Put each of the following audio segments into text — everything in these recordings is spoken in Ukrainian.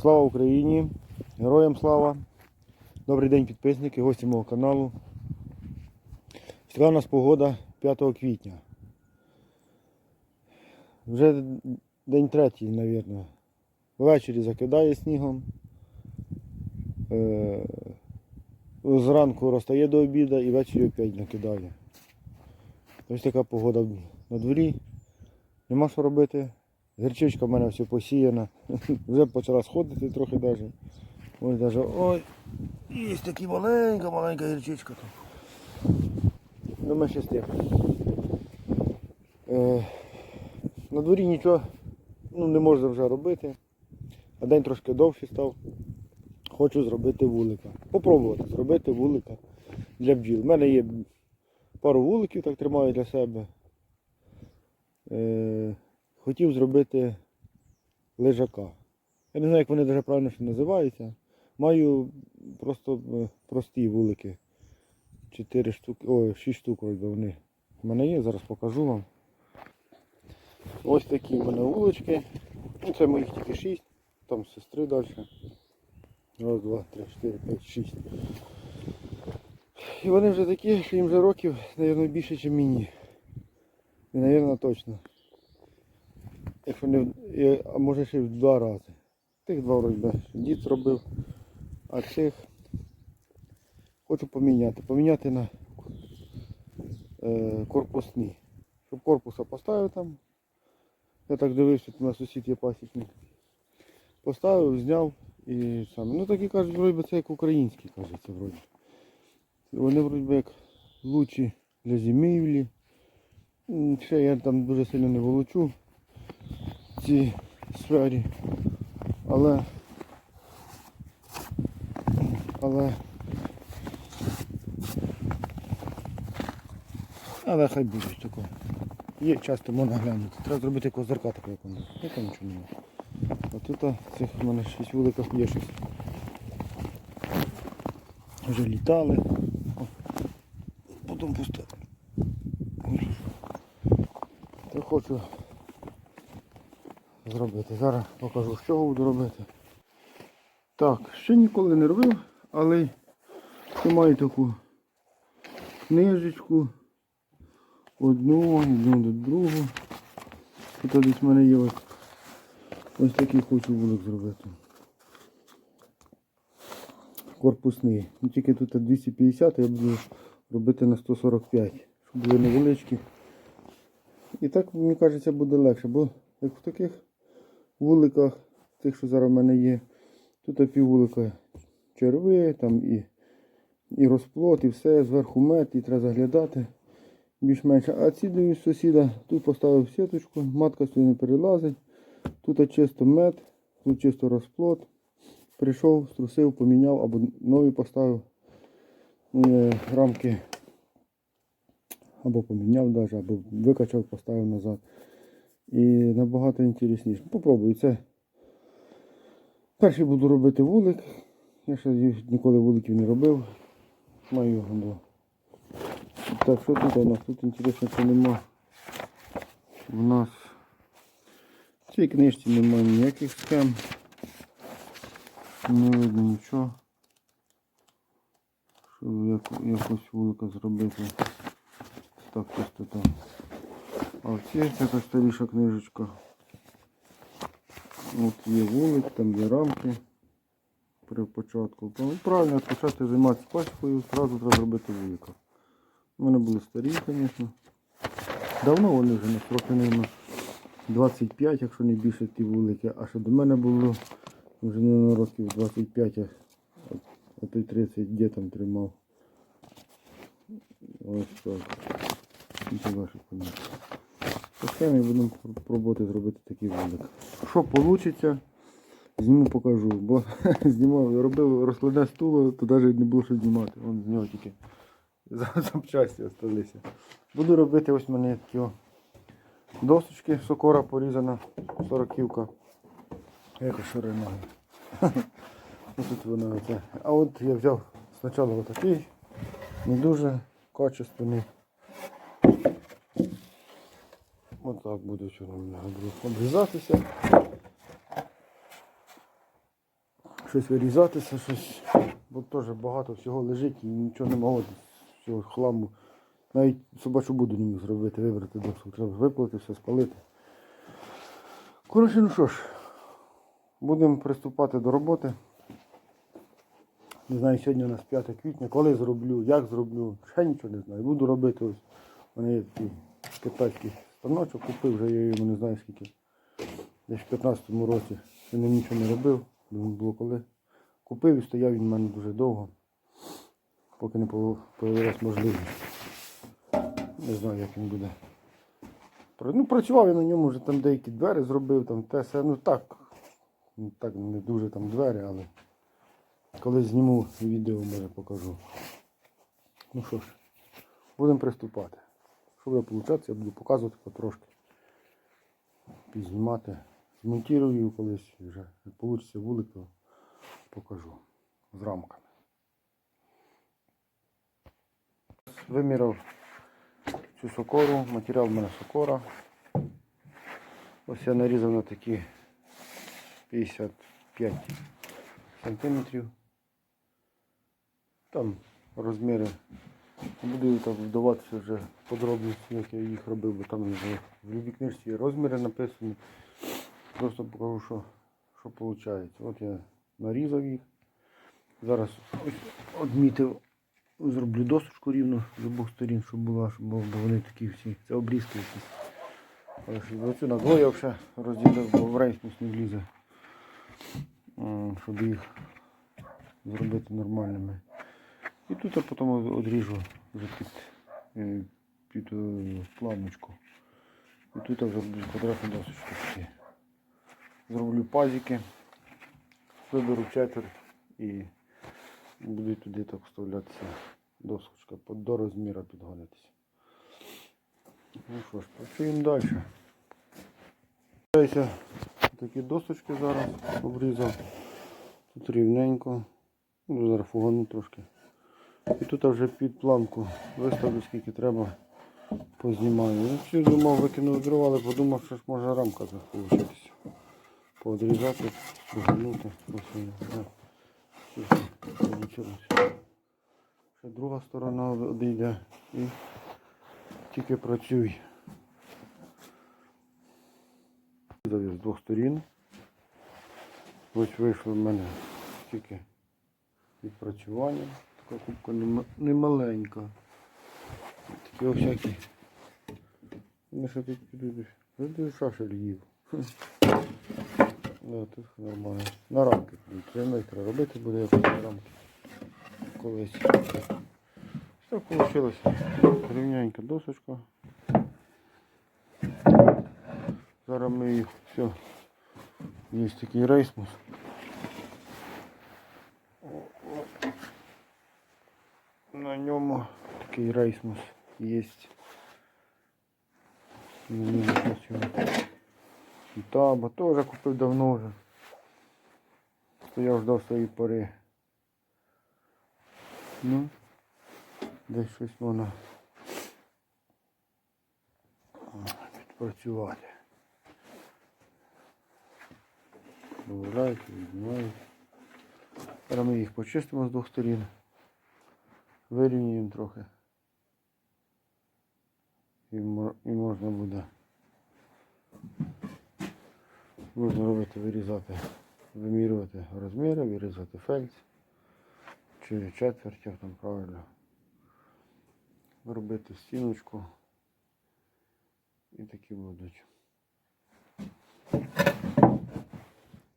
Слава Україні! Героям слава! Добрий день підписники, гості мого каналу. Така у нас погода 5 квітня. Вже день третій, мабуть. Ввечері закидає снігом. Е, Зранку розтає до обіду і ввечері опять накидає. Ось така погода на дворі. Нема що робити. Гірчичка в мене все посіяна. Вже почала сходити трохи навіть. Ось навіть, ой, є така маленька, маленька гірчичка тут. Ну ми ще з. Е, на дворі нічого ну, не можна вже робити. А день трошки довший став. Хочу зробити вулика. Попробувати зробити вулика для бджіл. У мене є пару вуликів, так тримаю для себе. Е, хотів зробити лежака. Я не знаю, як вони дуже правильно ще називаються. Маю просто е, прості вулики. 4 штуки, ой, 6 штук вроде вони в мене є, зараз покажу вам. Ось такі в мене вулички. Ну, це моїх тільки 6, там сестри далі. Раз, два, три, чотири, п'ять, шість. І вони вже такі, що їм вже років, мабуть, більше, ніж мені. І, мабуть, точно. Якщо не а може ще в два рази. Тих два вроді дід зробив, а цих хочу поміняти. Поміняти на е, корпусні. Щоб корпуса поставив там. Я так дивився, у нас сусід є пасічник. Поставив, зняв і саме. Ну такі кажуть, вроді це як українські, кажеться, вроді. Вони вроді як лучі для зимівлі. Ще я там дуже сильно не волочу цій сфері. Але але але хай буде таке. Є часто можна глянути. Треба зробити козирка такого, як там нічого немає. А тут цих в мене шість вуликів є щось. Вже літали. Потім пусте. Я хочу зробити. Зараз покажу, з чого буду робити. Так, ще ніколи не робив, але маю таку книжечку. Одну, йду до другу. Тут десь в мене є ось, ось такий хочу вулик зробити. Корпусний. Ну, тільки тут 250, я буду робити на 145, щоб були невеличкі. І так, мені кажеться, буде легше, бо як в таких вуликах, тих, що зараз в мене є, тут пів вулика черви, там і, і розплод, і все, зверху мед, і треба заглядати більш-менш. А ці дивлюсь сусіда, тут поставив сіточку, матка сюди не перелазить. Тут чисто мед, тут чисто розплод. Прийшов, струсив, поміняв або нові поставив е, рамки. Або поміняв навіть, або викачав, поставив назад. І набагато інтересніше. Попробую це. Перший буду робити вулик. Я ще ніколи вуликів не робив. Маю його. Так, що тут у нас? Тут інтересно, що нема. У нас в цій книжці немає ніяких схем. Не видно нічого. Щоб як, якось вулика зробити. Так, просто там. Цій така старіша книжечка. От є вулик, там є рамки при початку. Ну, правильно почати займатися пасікою, одразу треба зробити вулика. Вони були старі, звісно. Давно вони вже на трохи, мабуть, 25, якщо не більше ті вулики. А що до мене було вже не років 25, а той 30 де там тримав. Ось так. Ваше поняття. По схемі будемо пробувати зробити такий вулик. Що вийде, зніму покажу. Бо знімав, робив розкладне стуло, то навіть не було що знімати. Вон з нього тільки запчасті залишилися. Буду робити ось мене такі досочки, сокора порізана, сороківка. Яка ширина. Тут вона оце. А от я взяв спочатку отакий, не дуже качественний. Отак буде чорно обрізатися. щось вирізатися, щось. Бо теж багато всього лежить і нічого не можу з цього хламу. Навіть собачу буду не міг зробити, вибрати доску. Треба виплати, все спалити. Коротше, ну що ж, будемо приступати до роботи. Не знаю, сьогодні у нас 5 квітня, коли зроблю, як зроблю, ще нічого не знаю. Буду робити ось. Є такий китайський станочок, купив вже я йому не знаю скільки. Десь в 15-му році. Ним нічого не робив, не було коли. Купив і стояв він у мене дуже довго, поки не появилась можливість. Не знаю, як він буде. Ну, працював я на ньому, вже там деякі двері зробив, там те все. Ну так, так не дуже там двері, але коли зніму відео, може покажу. Ну що ж, будемо приступати. Що буде получатися, я буду показувати потрошки. Підзнімати. Змонтую колись вже. Як вийде вулик, покажу з рамками. Виміряв цю сокору, матеріал в мене сокора. Ось я нарізав на такі 55 сантиметрів. Там розміри. Буду так вдаватися вже подробності, як я їх робив, бо там вже в любій книжці розміри написані. Просто покажу, що, що виходить. От я нарізав їх. Зараз відмітив, зроблю досочку рівно з обох сторін, щоб була, щоб вони такі всі. Це обрізки якісь. Оцю на двоє вже розділив, бо в рейсмус не влізе. Щоб їх зробити нормальними. І тут я потім вже під, е, під е, планочку. І тут я вже буду квадратні досочки такі. Зроблю пазики, виберу четверть і буде туди так вставлятися досочка до розміру підгонитися. Ну що ж, працюємо далі. Дивіться, такі досочки зараз обрізав. Тут рівненько. Ну, зараз фугану трошки. І тут вже під планку виставлю скільки треба. Познімаю. Ну, всю думав, викинув дрова, але подумав, що ж може рамка вийде. Подрізати, повернути. Ще друга сторона одійде і тільки працюй. Завіз з двох сторін. Ось вийшло в мене тільки відпрацювання. Така кубка нема- немаленька. Такі всякі. Ну що тут підуть? Ну шашель їв. Да, тут нормально. На рамки майстра робити буде якось на рамки. Колись. Що вийшло? Рівненька досочка. Зараз ми їх все. Є такий рейсмус. На ньому такий рейсмус є. Мені І таба теж купив давно вже. Стояв ждав своєї пори. Ну, десь щось можна відпрацювати. Добавляють, віднімають. Зараз ми їх почистимо з двох сторін. Вирівнюємо трохи. І, можна буде. Можна робити, вирізати, вимірювати розміри, вирізати фельдс. Чи четверть, там правильно. Робити стіночку. І такі будуть.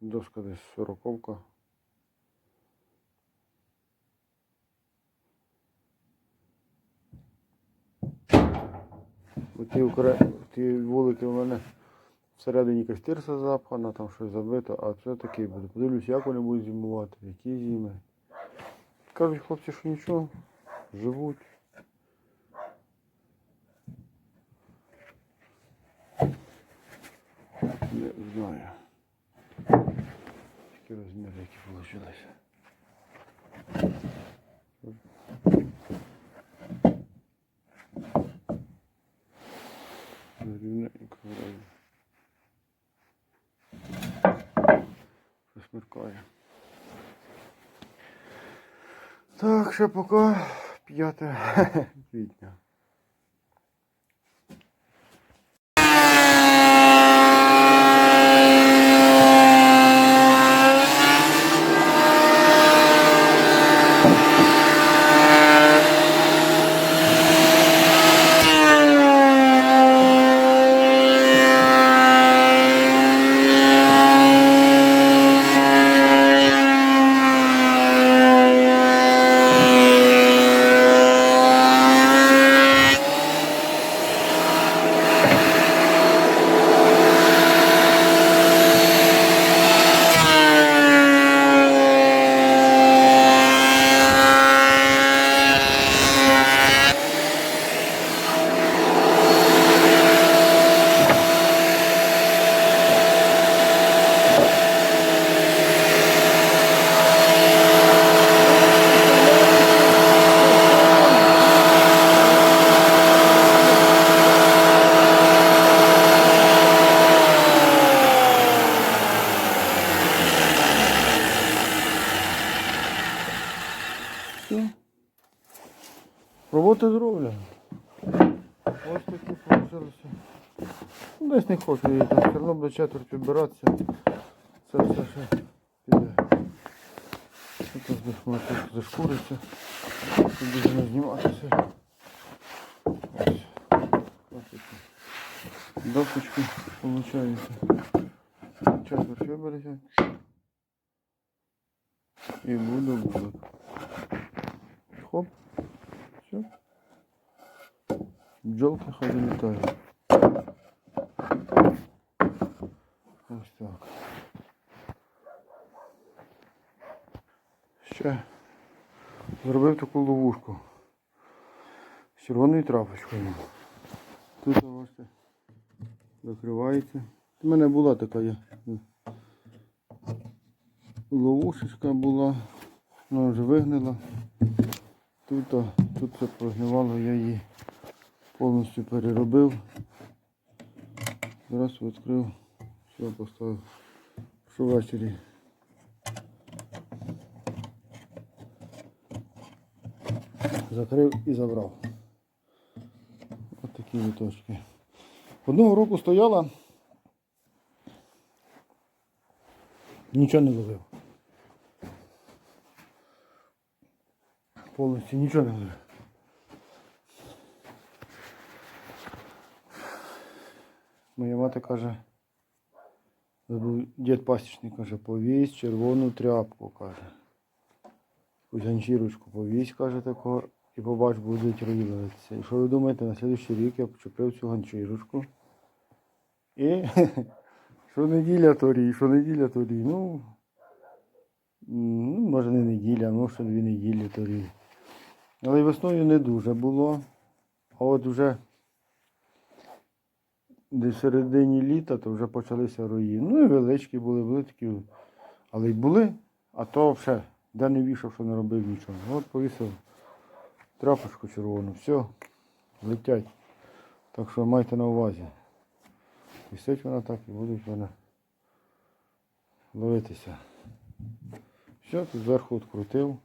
Доска десь сороковка. Ті, укра... ті вулики у мене всередині якась тирса запхана, там щось забито, а це такий буде. Подивлюсь, як вони будуть зимувати, які зими. Кажуть хлопці, що нічого, живуть. Не знаю. Такі розміри, які вийшли. вроді. Щось міркає. Так, ще поки 5 квітня. Ну, Десь не хочу її там, все одно буде четверть вибиратися. Це все ще піде. Тут зашмат- тут зашкуриться. Тут буде не зніматися. Ось. Ось такі. Досочки виходить. Четверть вибереться. І буду буде. Хоп. Все. Бджолки хай літають. Так. Ще зробив таку ловушку. З червоною трапочкою. Тут бачите, закривається. У мене була така є. Ловушечка була, вона вже вигнила. Тут, тут все прогнивало, я її повністю переробив. Зараз відкрив, все поставив. Що ввечері. Закрив і забрав. Ось такі віточки. Одного року стояла. Нічого не ловив. Повністю нічого не ловив. Моя мати каже, дід пасічник каже, повісь червону тряпку, каже. Ганчірочку повісь, каже такого, і побач, будуть роїлитися. І що ви думаєте, на слідуючий рік я почепив цю ганчірочку. І що неділя то рій, що неділя то рій. Ну, ну, може не неділя, ну що дві неділі то рій. Але весною не дуже було. А от вже десь середині літа то вже почалися рої. Ну і величкі були, були такі. Але й були, а то все, де не вішав, що не робив нічого. От повісив тряпочку червону, все, летять. Так що майте на увазі. Висить вона так і будуть вона ловитися. Все, тут зверху відкрутив.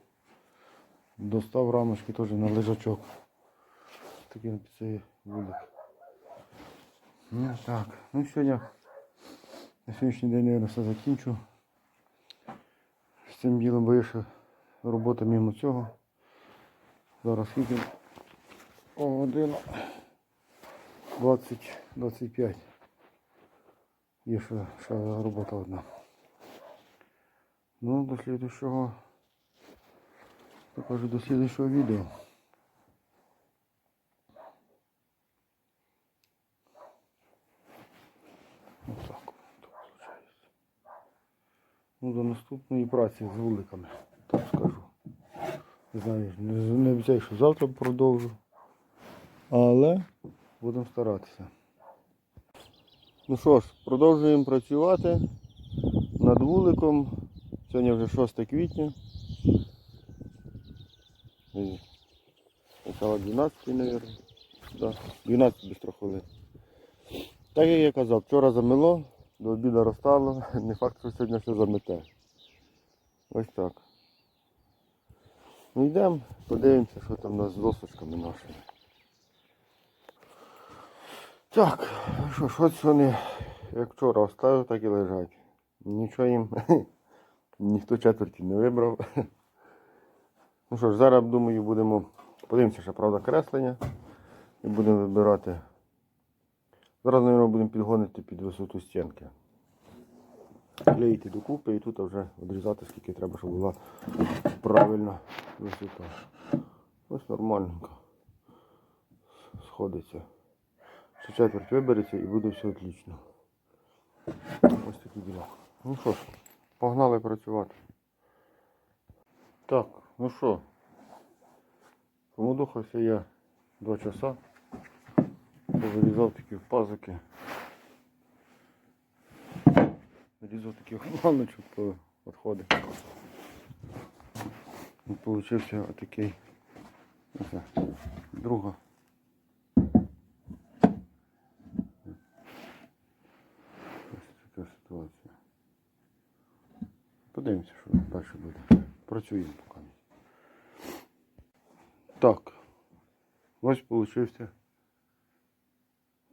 Достав рамочки теж на лежачок. Такий на цей вулик. Ну так, ну сьогодні на сьогоднішній день я все закінчу. З цим ділом ще робота мимо цього. Зараз скільки? О, година 20-25. Є ще, ще робота одна. Ну, до слідущого, покажу до слідущого відео. Ось так то виходить. Ну, до наступної праці з вуликами, так скажу. Не знаю, не, обіцяю, що завтра продовжу. Але будемо старатися. Ну що ж, продовжуємо працювати над вуликом. Сьогодні вже 6 квітня. І Почало 12, мабуть. Да, 12 без хвилин. Так як я казав, вчора замело, до обіду розтало, не факт, що сьогодні все замете. Ось так. Ну йдемо, подивимося, що там у нас з досочками нашими. Так, ну що ж, ось вони, як вчора оставив, так і лежать. Нічого їм ніхто четверті не вибрав. Ну що ж, зараз думаю, будемо. Подивимося, ще правда креслення. І будемо вибирати. Зараз, мабуть, будемо підгонити під висоту стінки. Клеїти докупи і тут вже відрізати, скільки треба, щоб була правильна висота. Ось нормальненько. Сходиться. Ще четверть вибереться і буде все отлично. Ось такі діла. Ну що ж, погнали працювати. Так, ну що, помудухався я два часа. Повирізав такі пазики. Вирізав таких мамочок по відходи. І Получився отакий. Друга. Ось така ситуація. Подивимося, що далі буде. Працюємо поки. Так. Ось получився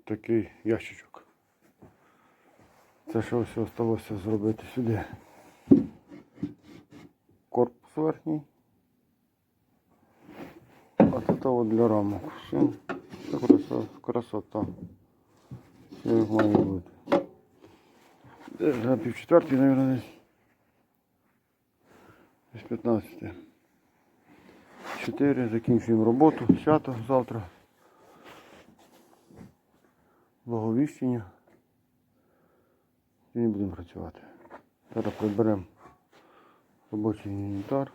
такий ящичок. Це ще ось залишилося зробити сюди. Корпус верхній. А це от для рамок. Все. Це красота. Все як має бути. Десь на пів четвертій, мабуть, десь. Десь 15. 4. Закінчуємо роботу. Свято завтра. Благовіщення. І будемо працювати. Зараз приберемо робочий інвентар.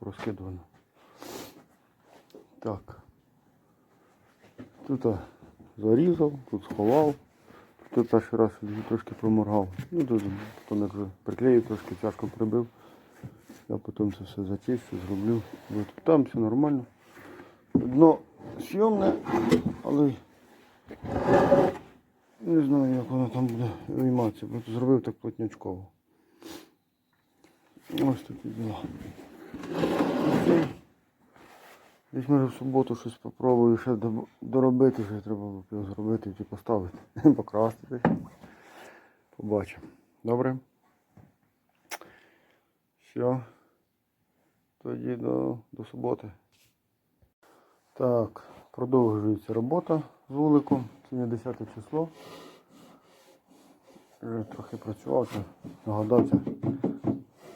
Розкидувано. Так. Тут зарізав, тут сховав. Тут перший раз трошки проморгав. Ну тут як вже приклеїв, трошки тяжко прибив. Я потім це все зачищу, зроблю. Там все нормально. Дно сйомне, але не знаю, як воно там буде вийматися, бо зробив так плотнячково. Ось такі діла. Десь може в суботу щось попробую ще доробити, ще треба зробити чи поставити. Покрасити. Побачимо. Добре? Все. Тоді до, до суботи. Так, продовжується робота з вуликом. Сьогодні 10 число. Вже трохи працював, нагадався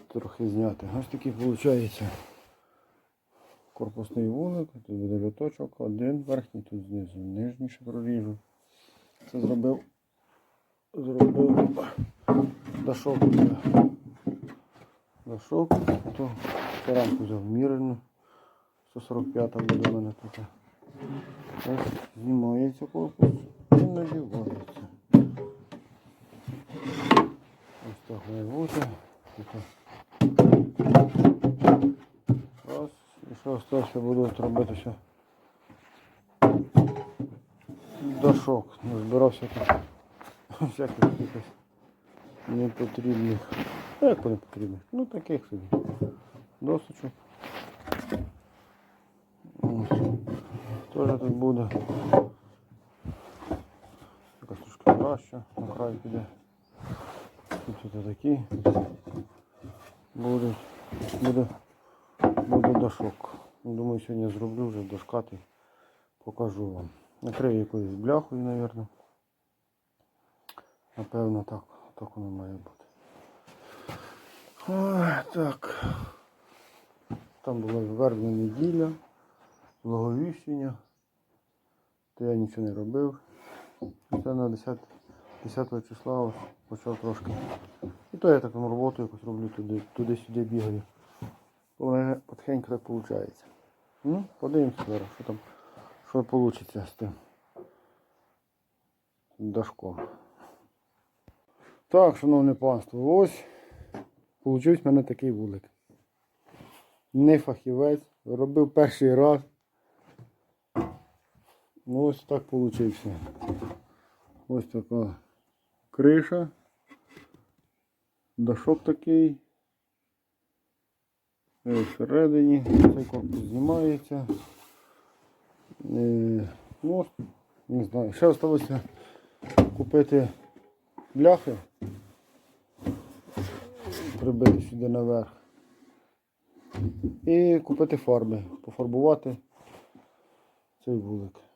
трохи зняти. Ось такий виходить корпусний вулик. Тут буде люточок, один верхній, тут знизу нижній ще проріжу. Це зробив. Зробив дашок. Дашок, то рамку взяв мірено. 145 буде мене тут. Знімається корпус і надівається. Ось так має бути. Раз. І що осталося буду робити ще. Дашок. Збирався тут. Всяких якихось непотрібних. Як не потрібних? Ну таких собі. Досочок. Теж тут буде. Якась трошки краще, на край піде. Тут тут такі. Буде, буде, буде дошок. Думаю, сьогодні зроблю вже дошкати. Покажу вам. Накрию якоюсь бляхою, мабуть. Напевно, так. Так воно має бути. Ой, так. Там була вербна неділя, благовіщення. То я нічого не робив. Це на 10, 10 числа почав трошки. І то я таку роботу якось роблю туди, туди-сюди бігаю. У мене потихеньку так виходить. Ну, подивимося зараз, що там, що вийде з тим дашком. Так, шановне панство, ось Получився в мене такий вулик. Не фахівець, робив перший раз. Ну ось так получився. Ось така криша. Дашок такий. Е, Всередині цей корпус знімається. Е, Ну, не знаю. Ще залишилося купити бляхи. Прибити сюди наверх. І купити фарби, пофарбувати цей вулик.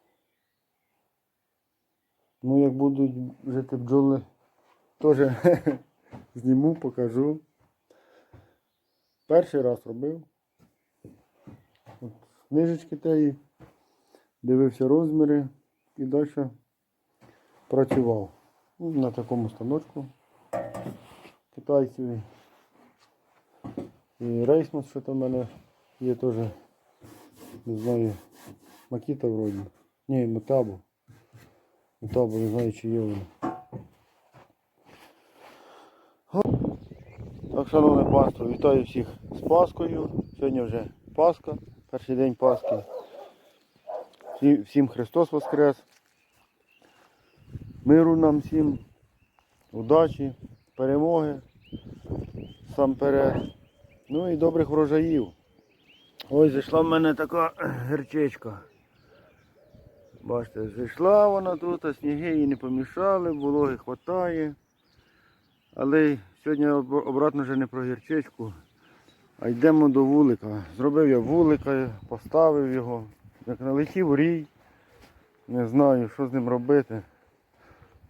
Ну, як будуть жити бджоли, теж зніму, покажу. Перший раз робив. Книжечки теї, дивився розміри і далі працював. Ну, На такому станочку китайцеві. І рейсмус, що там в мене є теж, не знаю, Макіта вроді. Ні, Метабу. Метабу, не знаю, чи є воно. Так, шановне панство, вітаю всіх з Паскою. Сьогодні вже Пасха, перший день Пасхи. Всім Христос Воскрес. Миру нам всім, удачі, перемоги сам перед. Ну і добрих врожаїв. Ось зайшла в мене така герчичка. Бачите, зайшла вона тут, а сніги їй не помішали, вологи хватає. Але сьогодні обратно вже не про гірчичку, а йдемо до вулика. Зробив я вулика, поставив його. Як налетів рій, не знаю, що з ним робити.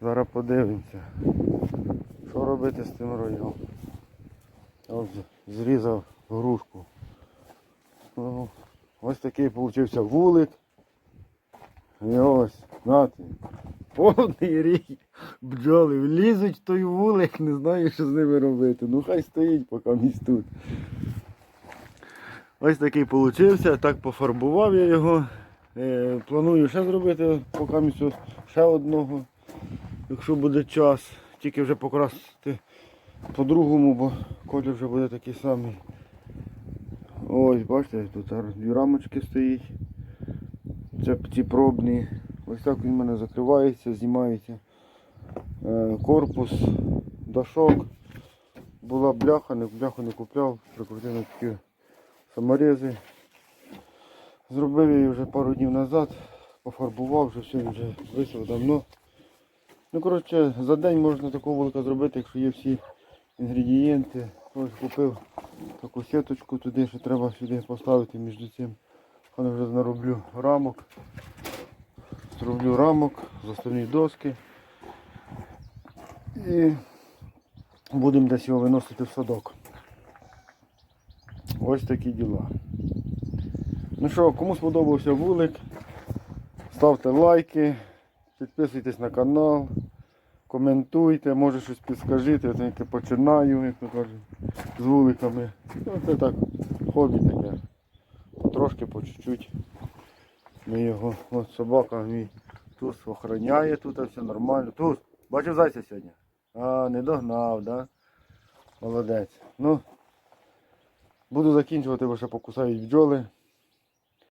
Зараз подивимося. Що робити з тим роєм. От зрізав грушку. Ну, ось такий получився вулик. І ось, знати. Повний рій бджоли влізуть в той вулик, не знаю, що з ними робити. Ну хай стоїть, поки місць тут. Ось такий получився, так пофарбував я його. Е, планую ще зробити поки ще одного, якщо буде час. Тільки вже покрасити по-другому, бо колір вже буде такий самий. Ось, бачите, тут дві рамочки стоїть. Ці пробні. Ось так він в мене закривається, знімається. Е, Корпус, дашок. Була бляха, не бляху не купляв, прикрутив на такі саморези. Зробив її вже пару днів назад, пофарбував, вже все вже висів давно. Ну, коротше, за день можна такого вулика зробити, якщо є всі інгредієнти. Ось купив таку сіточку туди, що треба сюди поставити між цим. Я вже нароблю рамок. Зроблю рамок, заставні доски. І будемо десь його виносити в садок. Ось такі діла. Ну що, кому сподобався вулик, ставте лайки, підписуйтесь на канал, коментуйте, може щось підскажіть, я починаю, як то кажуть, з вуликами. Ну, це так, хобі таке. Потрошки, по чуть-чуть. Ми його, от собака мій туз охороняє, тут все нормально. Туз, бачив зайця сьогодні? А, не догнав, да? Молодець. Ну, буду закінчувати, бо ще покусають бджоли.